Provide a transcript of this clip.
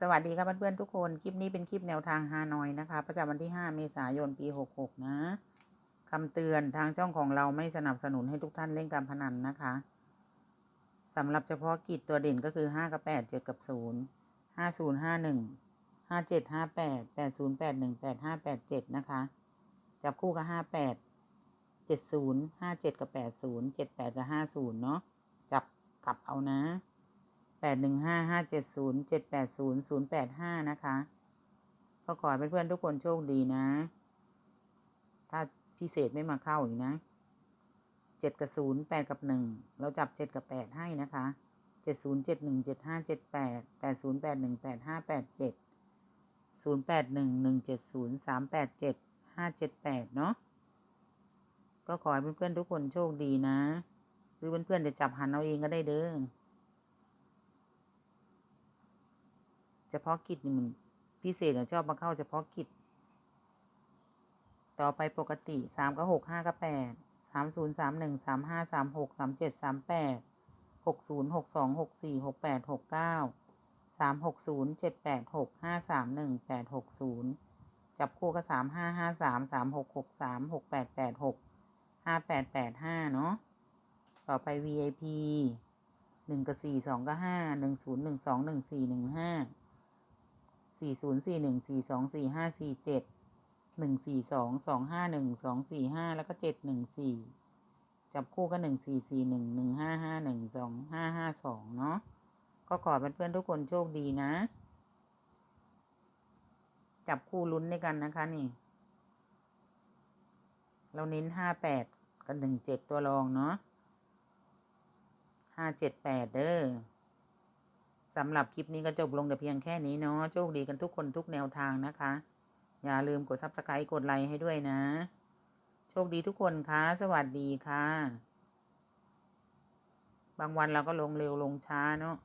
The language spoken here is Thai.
สวัสดีครับเพื่อนๆทุกคน คลิปนี้เป็นคลิปแนวทางฮานอยนะคะ ประจำวันที่ 5 เมษายน ปี 66 นะคำเตือนทางช่องของเราไม่สนับสนุนให้ทุกท่านเล่นการพนันนะคะสำหรับเฉพาะกิจตัวเด่นก็คือ 5 กับ 8 7 กับ 0 50 51 57 58 80 81 85 87 นะคะ จับคู่กับ 58 70 57 กับ 80 78 กับ 50 เนาะจับกลับเอานะ แปดหนึ่งห้าห้าเจ็ดศูนย์เจ็ดแปดศูนย์ศูนย์แปดห้านะคะก็ขอให้เพื่อนๆทุกคนโชคดีนะ ถ้าพิเศษไม่มาเข้าอีกนะเจ็ดกับศูนย์แปดกับหนึ่งเราจับเจ็ดกับแปดให้นะคะเจ็ดศูนย์เจ็ดหนึ่งเจ็ดห้าเจ็ดแปดแปดศูนย์แปดหนึ่งแปดห้าแปดเจ็ดศูนย์แปดหนึ่งหนึ่งเจ็ดศูนย์สามแปดเจ็ดห้าเจ็ดแปดเนาะก็ขอให้เพื่อนๆทุกคนโชคดีนะ หรือเพื่อนๆจะจับหันเอาเองก็ได้เด้อ เฉ พาะกิจนี่มันพิเศษอะชอบมาเข้าเฉพาะกิจ ต่อไปปกติสามก็หกห้าก็แปดสามศูนย์สามหนึ่งสามห้าสามหกสามเจ็ดสามแปดหกศูนย์หกสองหกสี่หกแปดหกเก้าสามหกศูนย์เจ็ดแปดหกห้าสามหนึ่งแปดหกศูนย์จับคู่ก็สามห้าห้าสามสามหกหกสามหกแปดแปดหกห้าแปดแปดห้าเนาะต่อไป VIP หนึ่งกับสี่สองกับห้าหนึ่งศูนย์หนึ่งสองหนึ่งสี่หนึ่งห้า สี่ศูนย์สี่หนึ่งสี่สองสี่ห้าสี่เจ็ดหนึ่งสี่สองสองห้าหนึ่งสองสี่ห้าแล้วก็เจ็ดหนึ่งสี่จับคู่ก็หนึ่งสี่สี่หนึ่งหนึ่งห้าห้าหนึ่งสองห้าห้าสองเนาะก็ขอเพื่อนๆทุกคนโชคดีนะ จับคู่ลุ้นด้วยกันนะคะนี่ เราเน้นห้าแปดกับหนึ่งเจ็ดตัวรองเนาะห้าเจ็ดแปดเด้อ สำหรับคลิปนี้ก็จบลงแต่เพียงแค่นี้เนาะโชคดีกันทุกคนทุกแนวทางนะคะ อย่าลืมกดซับสไครต์กดไลค์ให้ด้วยนะ โชคดีทุกคนคะสวัสดีค่ะ บางวันเราก็ลงเร็วลงช้าเนาะ